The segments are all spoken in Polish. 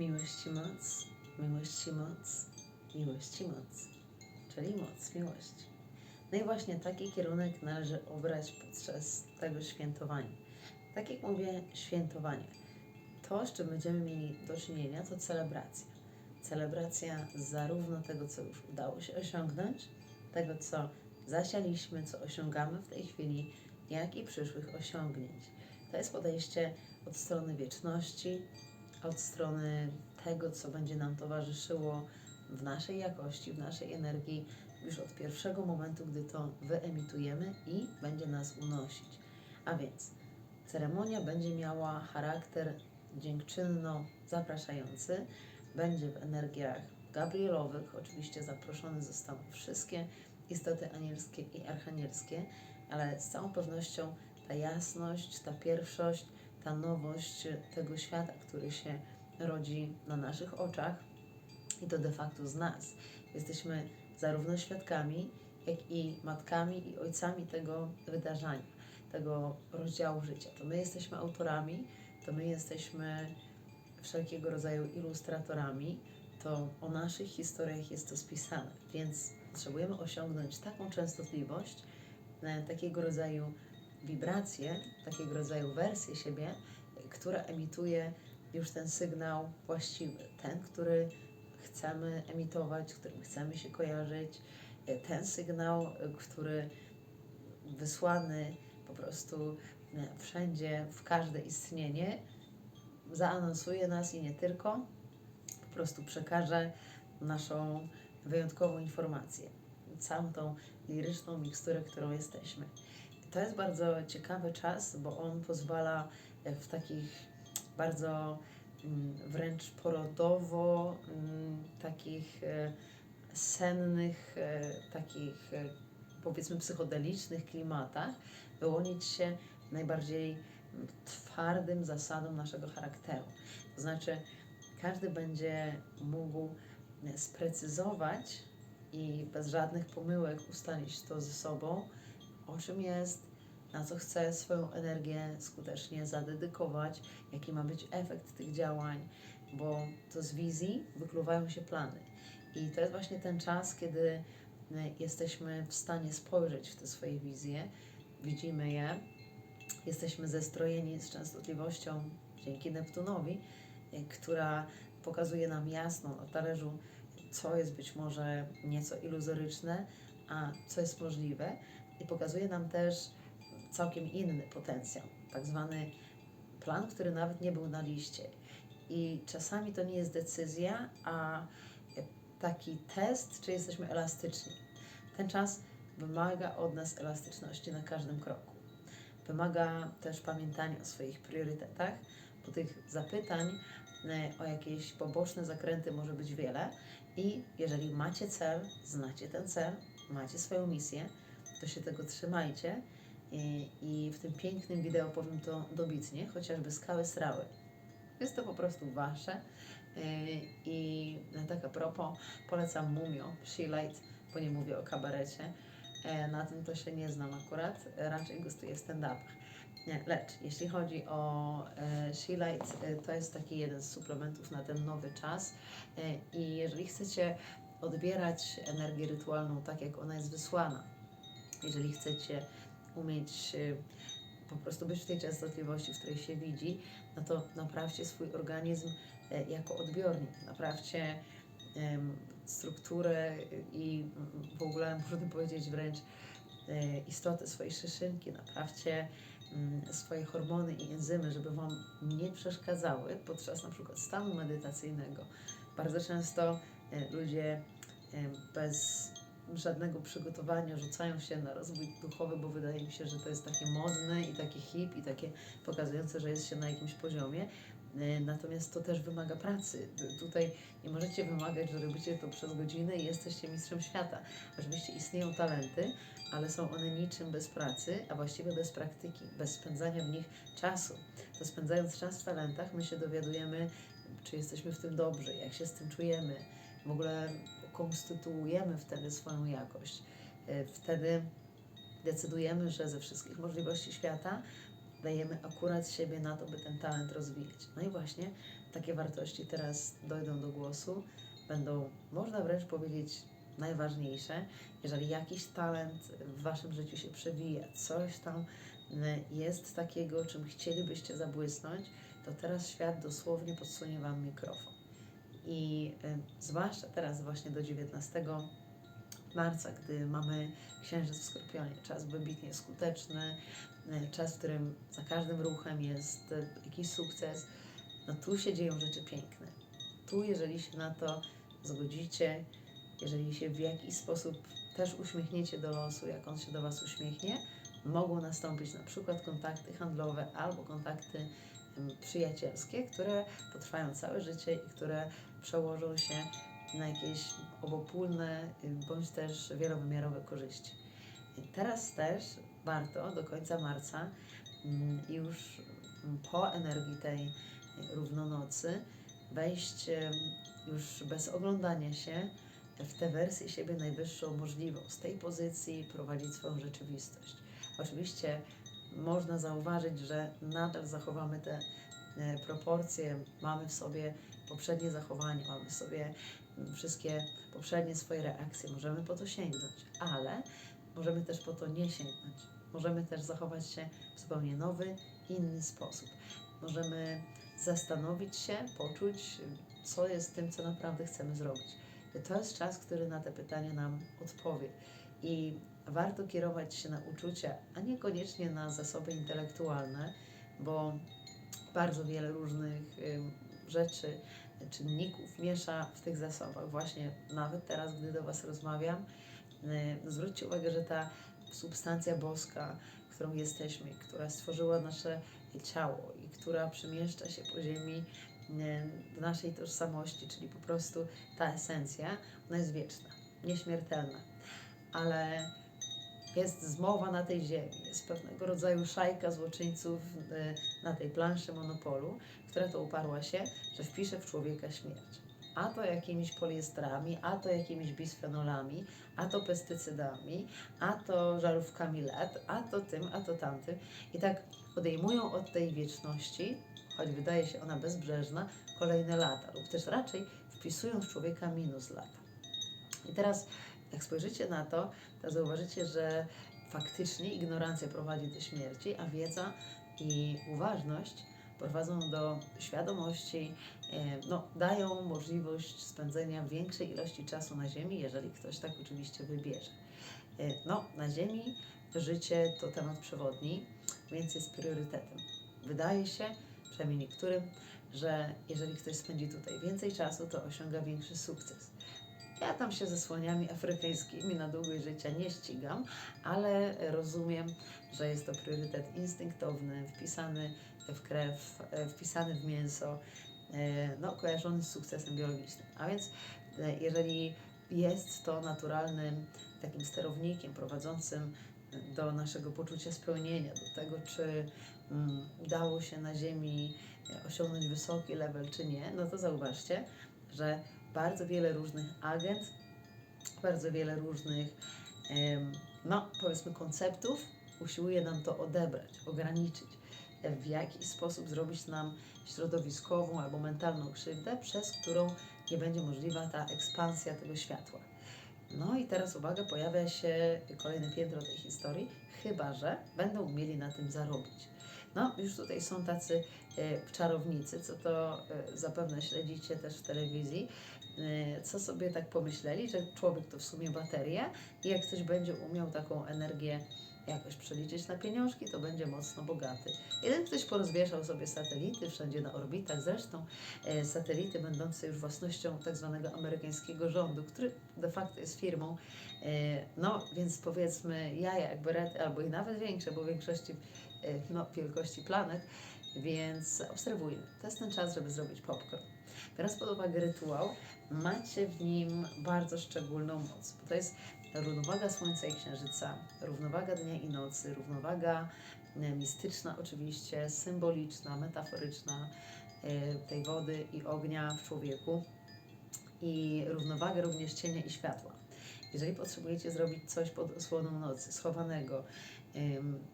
Miłości moc, miłości moc, miłości moc, czyli moc miłości. No i właśnie taki kierunek należy obrać podczas tego świętowania. Tak jak mówię, świętowanie. To, z czym będziemy mieli do czynienia, to celebracja. Celebracja zarówno tego, co już udało się osiągnąć, tego, co zasialiśmy, co osiągamy w tej chwili, jak i przyszłych osiągnięć. To jest podejście od strony wieczności, od strony tego, co będzie nam towarzyszyło w naszej jakości, w naszej energii, już od pierwszego momentu, gdy to wyemitujemy i będzie nas unosić. A więc ceremonia będzie miała charakter dziękczynno-zapraszający, będzie w energiach gabrielowych. Oczywiście zaproszone zostaną wszystkie istoty anielskie i archanielskie, ale z całą pewnością ta jasność, ta pierwszość, ta nowość tego świata, który się rodzi na naszych oczach i to de facto z nas. Jesteśmy zarówno świadkami, jak i matkami i ojcami tego wydarzenia, tego rozdziału życia. To my jesteśmy autorami, to my jesteśmy wszelkiego rodzaju ilustratorami, to o naszych historiach jest to spisane, więc potrzebujemy osiągnąć taką częstotliwość, e, takiego rodzaju wibracje, takiego rodzaju wersję siebie, która emituje już ten sygnał właściwy, ten, który chcemy emitować, którym chcemy się kojarzyć, ten sygnał, który wysłany po prostu wszędzie, w każde istnienie, zaanonsuje nas i nie tylko, po prostu przekaże naszą wyjątkową informację, całą tą liryczną miksturę, którą jesteśmy. To jest bardzo ciekawy czas, bo on pozwala w takich bardzo mm, wręcz porodowo, mm, takich e, sennych, e, takich e, powiedzmy psychodelicznych klimatach wyłonić się najbardziej mm, twardym zasadom naszego charakteru. To znaczy, każdy będzie mógł sprecyzować i bez żadnych pomyłek ustalić to ze sobą, o czym jest, na co chce swoją energię skutecznie zadedykować, jaki ma być efekt tych działań, bo to z wizji wykluwają się plany. I to jest właśnie ten czas, kiedy e, jesteśmy w stanie spojrzeć w te swoje wizje, widzimy je, jesteśmy zestrojeni z częstotliwością dzięki Neptunowi, e, która pokazuje nam jasno na talerzu, co jest być może nieco iluzoryczne, a co jest możliwe, i pokazuje nam też całkiem inny potencjał, tak zwany plan, który nawet nie był na liście. I czasami to nie jest decyzja, a taki test, czy jesteśmy elastyczni. Ten czas wymaga od nas elastyczności na każdym kroku. Wymaga też pamiętania o swoich priorytetach, bo tych zapytań e, o jakieś poboczne zakręty może być wiele. I jeżeli macie cel, znacie ten cel, macie swoją misję, to się tego trzymajcie i w tym pięknym wideo powiem to dobitnie, chociażby skały srały. Jest to po prostu wasze. I tak a propos, polecam Mumio, She Light, bo nie mówię o kabarecie. E, na tym to się nie znam akurat, raczej gustuję stand-upach. Lecz jeśli chodzi o e, She Light, e, to jest taki jeden z suplementów na ten nowy czas. I jeżeli chcecie odbierać energię rytualną tak, jak ona jest wysłana, jeżeli chcecie umieć y, po prostu być w tej częstotliwości, w której się widzi, no to naprawcie swój organizm e, jako odbiornik, naprawcie strukturę i w ogóle można powiedzieć wręcz e, istotę swojej szyszynki, naprawcie mm, swoje hormony i enzymy, żeby Wam nie przeszkadzały podczas na przykład stanu medytacyjnego. Bardzo często ludzie bez żadnego przygotowania rzucają się na rozwój duchowy, bo wydaje mi się, że to jest takie modne i takie hip i takie pokazujące, że jest się na jakimś poziomie. E, natomiast to też wymaga pracy. Tutaj nie możecie wymagać, że robicie to przez godziny i jesteście mistrzem świata. Oczywiście istnieją talenty, ale są one niczym bez pracy, a właściwie bez praktyki, bez spędzania w nich czasu. To spędzając czas w talentach, my się dowiadujemy, czy jesteśmy w tym dobrzy, jak się z tym czujemy, w ogóle konstytuujemy wtedy swoją jakość. E, wtedy decydujemy, że ze wszystkich możliwości świata dajemy akurat siebie na to, by ten talent rozwijać. No i właśnie takie wartości teraz dojdą do głosu, będą, można wręcz powiedzieć, najważniejsze. Jeżeli jakiś talent w Waszym życiu się przewija, coś tam y, jest takiego, czym chcielibyście zabłysnąć, to teraz świat dosłownie podsunie Wam mikrofon. I zwłaszcza teraz właśnie do 19 marca, gdy mamy księżyc w Skorpionie, czas wybitnie skuteczny, y, czas, w którym za każdym ruchem jest y, jakiś sukces, no tu się dzieją rzeczy piękne. Tu, jeżeli się na to zgodzicie, jeżeli się w jakiś sposób też uśmiechniecie do losu, jak on się do Was uśmiechnie, mogą nastąpić na przykład kontakty handlowe albo kontakty przyjacielskie, które potrwają całe życie i które przełożą się na jakieś obopólne y, bądź też wielowymiarowe korzyści. Teraz też warto do końca marca mm, już mm, po energii tej równonocy wejść już bez oglądania się w tę wersję siebie najwyższą możliwą. Z tej pozycji prowadzić swoją rzeczywistość. Oczywiście można zauważyć, że nadal zachowamy te e, proporcje, mamy w sobie poprzednie zachowania, mamy w sobie mm, wszystkie poprzednie swoje reakcje, możemy po to sięgnąć, ale możemy też po to nie sięgnąć. Możemy też zachować się w zupełnie nowy, inny sposób. Możemy zastanowić się, poczuć, co jest tym, co naprawdę chcemy zrobić. To jest czas, który na te pytania nam odpowie. I warto kierować się na uczucia, a niekoniecznie na zasoby intelektualne, bo bardzo wiele różnych rzeczy, czynników miesza w tych zasobach. Właśnie nawet teraz, gdy do Was rozmawiam, zwróćcie uwagę, że ta substancja boska, którą jesteśmy, która stworzyła nasze ciało i która przemieszcza się po ziemi w naszej tożsamości, czyli po prostu ta esencja, ona jest wieczna, nieśmiertelna. Ale jest zmowa na tej ziemi, jest pewnego rodzaju szajka złoczyńców y, na tej planszy monopolu, która to uparła się, że wpisze w człowieka śmierć. A to jakimiś poliestrami, a to jakimiś bisfenolami, a to pestycydami, a to żarówkami LED, a to tym, a to tamtym. I tak odejmują od tej wieczności, choć wydaje się ona bezbrzeżna, kolejne lata, lub też raczej wpisują w człowieka minus lata. I teraz, jak spojrzycie na to, to zauważycie, że faktycznie ignorancja prowadzi do śmierci, a wiedza i uważność prowadzą do świadomości, e, no, dają możliwość spędzenia większej ilości czasu na Ziemi, jeżeli ktoś tak oczywiście wybierze. E, No, na Ziemi życie to temat przewodni, więc jest priorytetem. Wydaje się, przynajmniej niektórym, że jeżeli ktoś spędzi tutaj więcej czasu, to osiąga większy sukces. Ja tam się ze słoniami afrykańskimi na długość życia nie ścigam, ale rozumiem, że jest to priorytet instynktowny, wpisany w krew, e, wpisany w mięso, e, no, kojarzony z sukcesem biologicznym. A więc e, jeżeli jest to naturalnym takim sterownikiem prowadzącym do naszego poczucia spełnienia, do tego, czy mm, udało się na Ziemi osiągnąć wysoki level, czy nie, no to zauważcie, że bardzo wiele różnych agent, bardzo wiele różnych, no powiedzmy, konceptów usiłuje nam to odebrać, ograniczyć, w jakiś sposób zrobić nam środowiskową albo mentalną krzywdę, przez którą nie będzie możliwa ta ekspansja tego światła. No i teraz uwaga, pojawia się kolejne piętro tej historii, chyba że będą umieli na tym zarobić. No, już tutaj są tacy e, czarownicy, co to e, zapewne śledzicie też w telewizji, co sobie tak pomyśleli, że człowiek to w sumie bateria i jak ktoś będzie umiał taką energię jakoś przeliczyć na pieniążki, to będzie mocno bogaty. Jeden ktoś porozwieszał sobie satelity wszędzie na orbitach, zresztą e, satelity będące już własnością tak zwanego amerykańskiego rządu, który de facto jest firmą, e, no więc powiedzmy jaja jak berety, albo i nawet większe, bo w większości e, no, wielkości planet, więc obserwujmy. To jest ten czas, żeby zrobić popcorn. Biorąc pod uwagę rytuał, macie w nim bardzo szczególną moc, bo to jest równowaga Słońca i Księżyca, równowaga dnia i nocy, równowaga e, mistyczna oczywiście, symboliczna, metaforyczna e, tej wody i ognia w człowieku i równowagę również cienia i światła. Jeżeli potrzebujecie zrobić coś pod osłoną nocy, schowanego,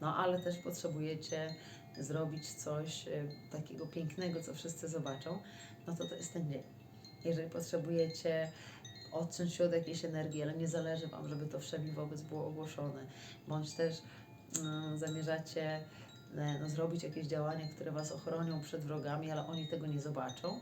no ale też potrzebujecie zrobić coś e, takiego pięknego, co wszyscy zobaczą, no to to jest ten dzień. Jeżeli potrzebujecie odciąć się od jakiejś energii, ale nie zależy Wam, żeby to wszemi wobec było ogłoszone, bądź też mm, zamierzacie e, no, zrobić jakieś działania, które Was ochronią przed wrogami, ale oni tego nie zobaczą,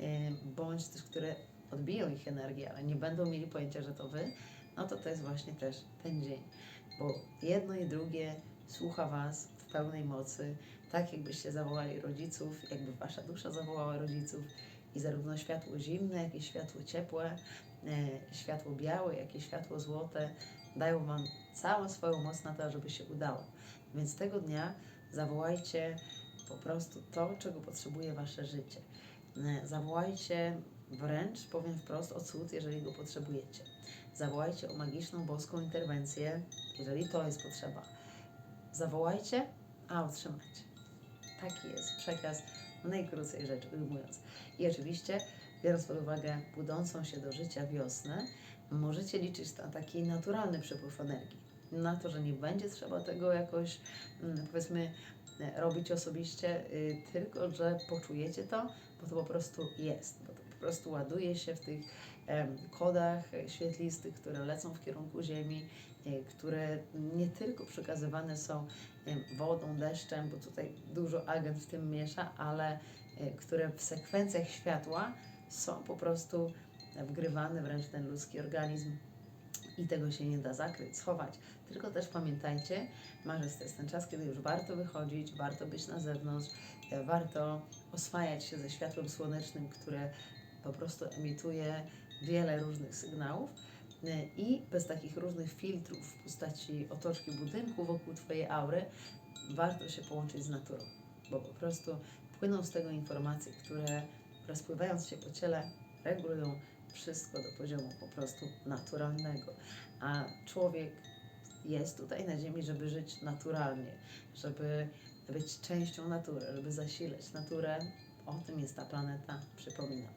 e, bądź też które odbiją ich energię, ale nie będą mieli pojęcia, że to Wy, no to to jest właśnie też ten dzień. Bo jedno i drugie słucha Was w pełnej mocy, tak jakbyście zawołali rodziców, jakby Wasza dusza zawołała rodziców i zarówno światło zimne, jak i światło ciepłe, e, światło białe, jak i światło złote dają Wam całą swoją moc na to, żeby się udało. Więc tego dnia zawołajcie po prostu to, czego potrzebuje Wasze życie. E, Zawołajcie wręcz, powiem wprost, o cud, jeżeli go potrzebujecie. Zawołajcie o magiczną boską interwencję, jeżeli to jest potrzeba. Zawołajcie, a otrzymacie. Taki jest przekaz najkrócej rzecz ujmując. I oczywiście, biorąc pod uwagę budzącą się do życia wiosnę, możecie liczyć na taki naturalny przepływ energii. Na to, że nie będzie trzeba tego jakoś, mm, powiedzmy, e, robić osobiście, y, tylko że poczujecie to, bo to po prostu jest, bo to po prostu ładuje się w tych kodach e, świetlistych, które lecą w kierunku Ziemi, które nie tylko przekazywane są em, wodą, deszczem, bo tutaj dużo agent w tym miesza, ale e, które w sekwencjach światła są po prostu wgrywane wręcz ten ludzki organizm i tego się nie da zakryć, schować. Tylko też pamiętajcie, marzec to jest ten czas, kiedy już warto wychodzić, warto być na zewnątrz, e, warto oswajać się ze światłem słonecznym, które po prostu emituje wiele różnych sygnałów e, i bez takich różnych filtrów w postaci otoczki budynku wokół Twojej aury warto się połączyć z naturą, bo po prostu płyną z tego informacje, które rozpływając się po ciele regulują wszystko do poziomu po prostu naturalnego. A człowiek jest tutaj na Ziemi, żeby żyć naturalnie, żeby być częścią natury, żeby zasilać naturę. O tym jest ta planeta, przypominam.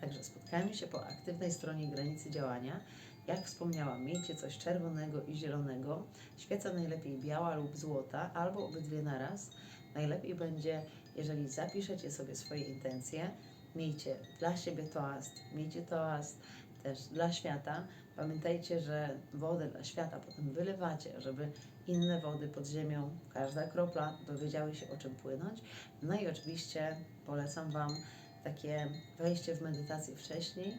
Także spotkajmy się po aktywnej stronie granicy działania. Jak wspomniałam, miejcie coś czerwonego i zielonego. Świeca najlepiej biała lub złota, albo obydwie naraz. Najlepiej będzie, jeżeli zapiszecie sobie swoje intencje, miejcie dla siebie toast, miejcie toast też dla świata. Pamiętajcie, że wodę dla świata potem wylewacie, żeby inne wody pod ziemią, każda kropla dowiedziały się o czym płynąć. No i oczywiście polecam Wam takie wejście w medytację wcześniej,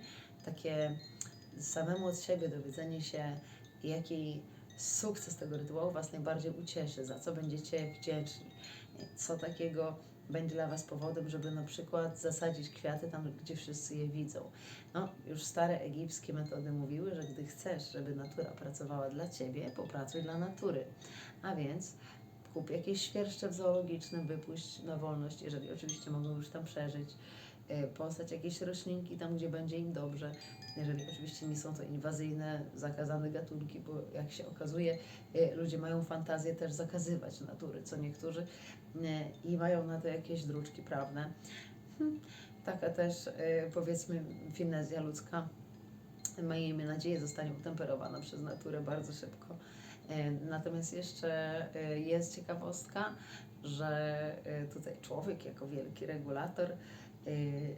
takie samemu od siebie dowiedzenie się, jaki sukces tego rytuału Was najbardziej ucieszy, za co będziecie wdzięczni, co takiego będzie dla Was powodem, żeby na przykład zasadzić kwiaty tam, gdzie wszyscy je widzą. No, już stare egipskie metody mówiły, że gdy chcesz, żeby natura pracowała dla Ciebie, popracuj dla natury. A więc kup jakieś świerszcze zoologiczne, wypuść na wolność, jeżeli oczywiście mogą już tam przeżyć. E, Postać jakieś roślinki tam, gdzie będzie im dobrze, jeżeli oczywiście nie są to inwazyjne, zakazane gatunki, bo jak się okazuje, e, ludzie mają fantazję też zakazywać natury, co niektórzy e, i mają na to jakieś druczki prawne. Hm, Taka też powiedzmy finezja ludzka, miejmy nadzieję, zostanie utemperowana przez naturę bardzo szybko. Natomiast jeszcze jest ciekawostka, że tutaj człowiek jako wielki regulator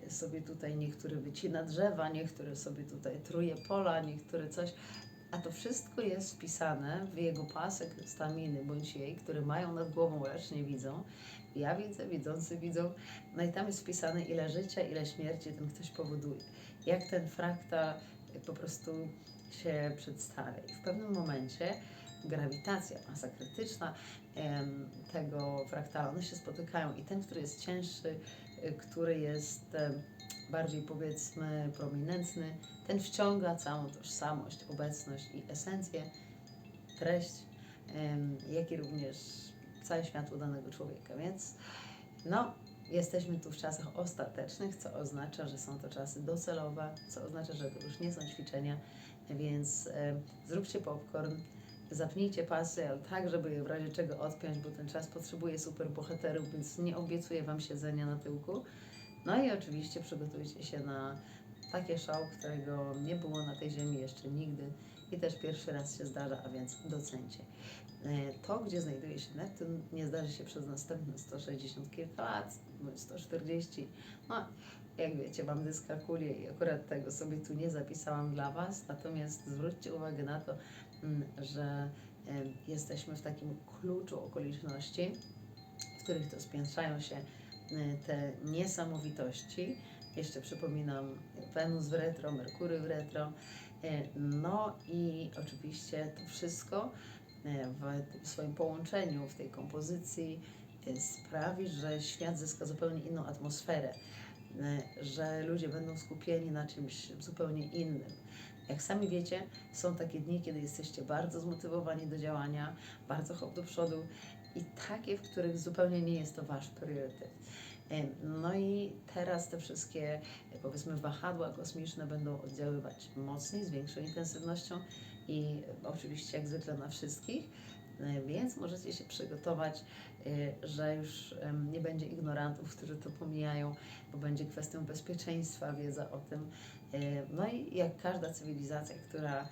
sobie tutaj niektóry wycina drzewa, niektóry sobie tutaj truje pola, niektóry coś, a to wszystko jest wpisane w jego pasek staminy bądź jej, które mają nad głową, lecz nie widzą. Ja widzę, widzący widzą. No i tam jest wpisane ile życia, ile śmierci ten ktoś powoduje. Jak ten fraktal po prostu się przedstawia. I w pewnym momencie grawitacja, masa krytyczna em, tego fraktala, one się spotykają i ten, który jest cięższy, y, który jest em, bardziej powiedzmy prominentny, ten wciąga całą tożsamość, obecność i esencję, treść, jak i również całe światło danego człowieka. Więc no, jesteśmy tu w czasach ostatecznych, co oznacza, że są to czasy docelowe, co oznacza, że to już nie są ćwiczenia, więc e, zróbcie popcorn, zapnijcie pasy, tak, żeby je w razie czego odpiąć, bo ten czas potrzebuje super bohaterów, więc nie obiecuję Wam siedzenia na tyłku. No i oczywiście przygotujcie się na takie show, którego nie było na tej ziemi jeszcze nigdy i też pierwszy raz się zdarza, a więc docencie. E, To, gdzie znajduje się Neptun, nie zdarzy się przez następne 160 kilka lat, bądź 140. No, jak wiecie, mam dyskalkulię i akurat tego sobie tu nie zapisałam dla Was, natomiast zwróćcie uwagę na to, że e, jesteśmy w takim kluczu okoliczności, w których to spiętrzają się e, te niesamowitości. Jeszcze przypominam Wenus w retro, Merkury w retro. E, No i oczywiście to wszystko e, w swoim połączeniu, w tej kompozycji e, sprawi, że świat zyska zupełnie inną atmosferę, że ludzie będą skupieni na czymś zupełnie innym. Jak sami wiecie, są takie dni, kiedy jesteście bardzo zmotywowani do działania, bardzo hop do przodu i takie, w których zupełnie nie jest to wasz priorytet. No i teraz te wszystkie, e, powiedzmy, wahadła kosmiczne będą oddziaływać mocniej, z większą intensywnością i e, oczywiście jak zwykle na wszystkich, E, więc możecie się przygotować, że już nie będzie ignorantów, którzy to pomijają, bo będzie kwestią bezpieczeństwa, wiedza o tym. E, No i jak każda cywilizacja, która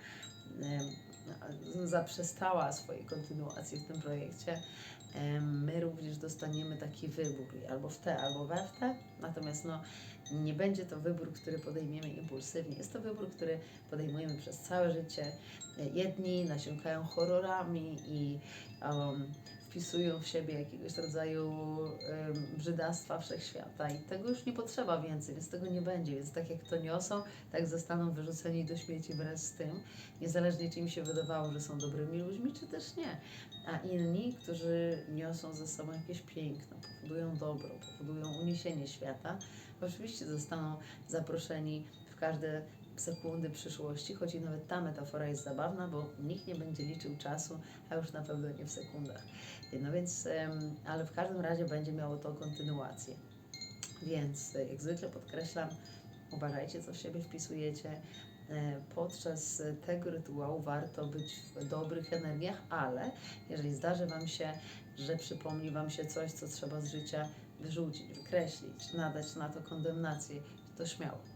zaprzestała swojej kontynuacji w tym projekcie, my również dostaniemy taki wybór albo w te, albo we w te. Natomiast no, nie będzie to wybór, który podejmiemy impulsywnie. Jest to wybór, który podejmujemy przez całe życie. Jedni nasiąkają horrorami i um, wpisują w siebie jakiegoś rodzaju um, brzydactwa wszechświata i tego już nie potrzeba więcej, więc tego nie będzie. Więc tak jak to niosą, tak zostaną wyrzuceni do śmieci wraz z tym, niezależnie czy im się wydawało, że są dobrymi ludźmi, czy też nie. A inni, którzy niosą ze sobą jakieś piękno, powodują dobro, powodują uniesienie świata, oczywiście zostaną zaproszeni w każde sekundy przyszłości, choć i nawet ta metafora jest zabawna, bo nikt nie będzie liczył czasu, a już na pewno nie w sekundach. No więc, ale w każdym razie będzie miało to kontynuację. Więc e, jak zwykle podkreślam, uważajcie, co w siebie wpisujecie. E, Podczas tego rytuału warto być w dobrych energiach, ale jeżeli zdarzy Wam się, że przypomni Wam się coś, co trzeba z życia wyrzucić, wykreślić, nadać na to kondemnację, to śmiało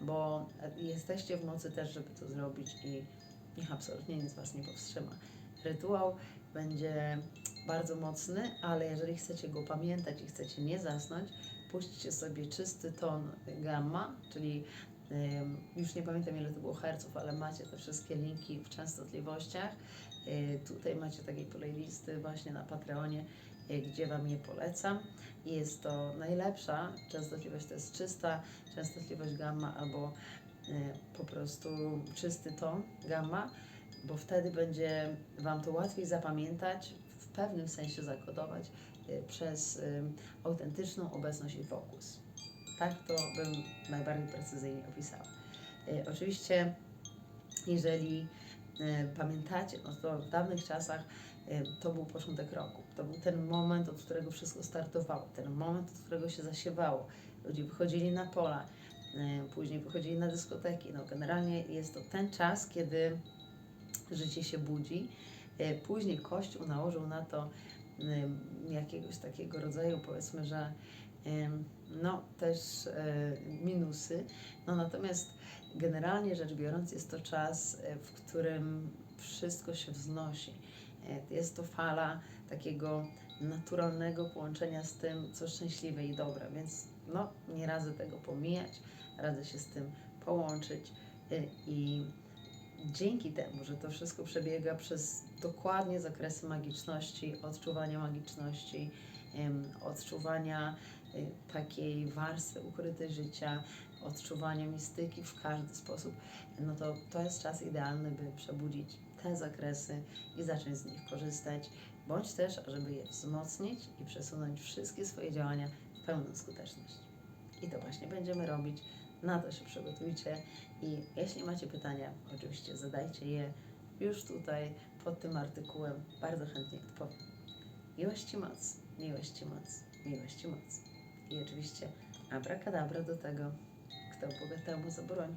bo jesteście w mocy też, żeby to zrobić i niech absolutnie nic Was nie powstrzyma. Rytuał będzie bardzo mocny, ale jeżeli chcecie go pamiętać i chcecie nie zasnąć, puśćcie sobie czysty ton gamma, czyli już nie pamiętam ile to było herców, ale macie te wszystkie linki w częstotliwościach. Y, tutaj macie takie playlisty właśnie na Patreonie, gdzie Wam je polecam. Jest to najlepsza częstotliwość, to jest czysta częstotliwość gamma albo y, po prostu czysty ton gamma, bo wtedy będzie Wam to łatwiej zapamiętać, w pewnym sensie zakodować y, przez y, autentyczną obecność i fokus. Tak to bym najbardziej precyzyjnie opisała. Y, Oczywiście, jeżeli y, pamiętacie, no to w dawnych czasach y, to był początek roku. To był ten moment, od którego wszystko startowało, ten moment, od którego się zasiewało. Ludzie wychodzili na pola, później wychodzili na dyskoteki. No, generalnie jest to ten czas, kiedy życie się budzi. Y, Później Kościół nałożył na to jakiegoś takiego rodzaju, powiedzmy, że no też y, minusy. No natomiast generalnie rzecz biorąc jest to czas, y, w którym wszystko się wznosi. Y, Jest to fala takiego naturalnego połączenia z tym, co szczęśliwe i dobre, więc no nie radzę tego pomijać, radzę się z tym połączyć y, i dzięki temu, że to wszystko przebiega przez dokładnie zakresy magiczności, odczuwania magiczności, odczuwania y, takiej warstwy ukrytej życia, odczuwania mistyki w każdy sposób, no to to jest czas idealny, by przebudzić te zakresy i zacząć z nich korzystać, bądź też, żeby je wzmocnić i przesunąć wszystkie swoje działania w pełną skuteczność. I to właśnie będziemy robić. Na to się przygotujcie i jeśli macie pytania, oczywiście zadajcie je już tutaj pod tym artykułem. Bardzo chętnie odpowiem. Miłość i moc, miłość i moc, miłość i moc. I oczywiście abracadabra do tego, kto bogatemu zabroni.